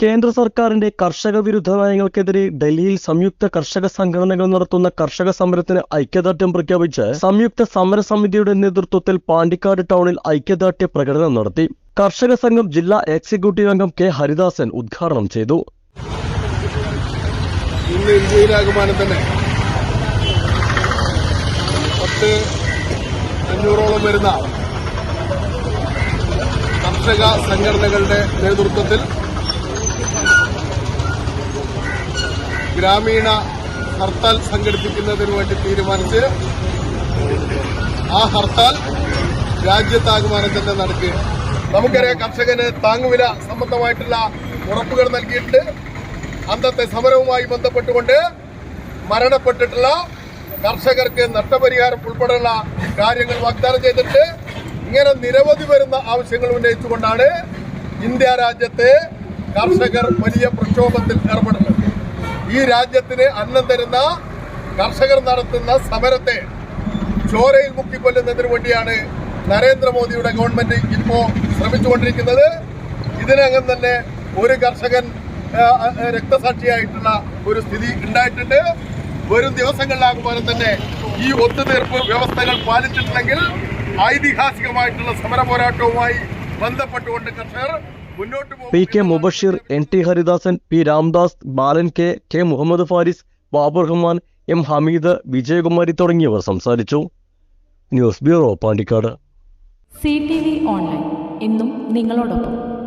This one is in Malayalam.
കേന്ദ്ര സർക്കാരിന്റെ കർഷക വിരുദ്ധ നയങ്ങൾക്കെതിരെ ഡൽഹിയിൽ സംയുക്ത കർഷക സംഘടനകൾ നടത്തുന്ന കർഷക സമരത്തിന് ഐക്യദാർഢ്യം പ്രഖ്യാപിച്ച് സംയുക്ത സമരസമിതിയുടെ നേതൃത്വത്തിൽ പാണ്ടിക്കാട് ടൗണിൽ ഐക്യദാർഢ്യ പ്രകടനം നടത്തി. കർഷക സംഘം ജില്ലാ എക്സിക്യൂട്ടീവ് അംഗം കെ ഹരിദാസൻ ഉദ്ഘാടനം ചെയ്തു. അഞ്ഞൂറോളം വരുന്ന കർഷക സംഘടനകളുടെ നേതൃത്വത്തിൽ ഗ്രാമീണ ഹർത്താൽ സംഘടിപ്പിക്കുന്നതിന് വേണ്ടി തീരുമാനിച്ച് ആ ഹർത്താൽ രാജ്യത്താകുമാനം തന്നെ നടക്കുക നമുക്കറിയാം കർഷകന് താങ്ങുവില സംബന്ധമായിട്ടുള്ള ഉറപ്പുകൾ നൽകിയിട്ടുണ്ട്. അന്നത്തെ സമരവുമായി ബന്ധപ്പെട്ടുകൊണ്ട് മരണപ്പെട്ടിട്ടുള്ള കർഷകർക്ക് നഷ്ടപരിഹാരം ഉൾപ്പെടെയുള്ള കാര്യങ്ങൾ വാഗ്ദാനം ചെയ്തിട്ട് ഇങ്ങനെ നിരവധി വരുന്ന ആവശ്യങ്ങൾ ഉന്നയിച്ചുകൊണ്ടാണ് ഇന്ത്യ രാജ്യത്തെ കർഷകർ വലിയ പ്രക്ഷോഭത്തിൽ ഏർപ്പെടുന്നത് ഈ രാജ്യത്തിന് അന്നം തരുന്ന കർഷകർ നടത്തുന്ന സമരത്തെ ചോരയിൽ മുക്കിക്കൊല്ലുന്നതിന് വേണ്ടിയാണ് നരേന്ദ്രമോദിയുടെ ഗവൺമെന്റ് ഇപ്പോ ശ്രമിച്ചുകൊണ്ടിരിക്കുന്നത്. ഇതിനകം തന്നെ ഒരു കർഷകൻ രക്തസാക്ഷിയായിട്ടുള്ള ഒരു സ്ഥിതി ഉണ്ടായിട്ടുണ്ട്. വരും ദിവസങ്ങളിലാകുമ്പോൾ തന്നെ ഈ ഒത്തുതീർപ്പ് വ്യവസ്ഥകൾ പാലിച്ചിട്ടുണ്ടെങ്കിൽ ഐതിഹാസികമായിട്ടുള്ള സമര പോരാട്ടവുമായി ബന്ധപ്പെട്ടുകൊണ്ട് കർഷകർ P K Mubasheer N T Haridasan P Ramdas Balan K K Muhammad Faris Babur Rahman M Hameed Vijayakumari തുടങ്ങിയവർ സംസാരിച്ചു. News bureau Pandikkad. C T V online. എന്നും നിങ്ങളോടൊപ്പം.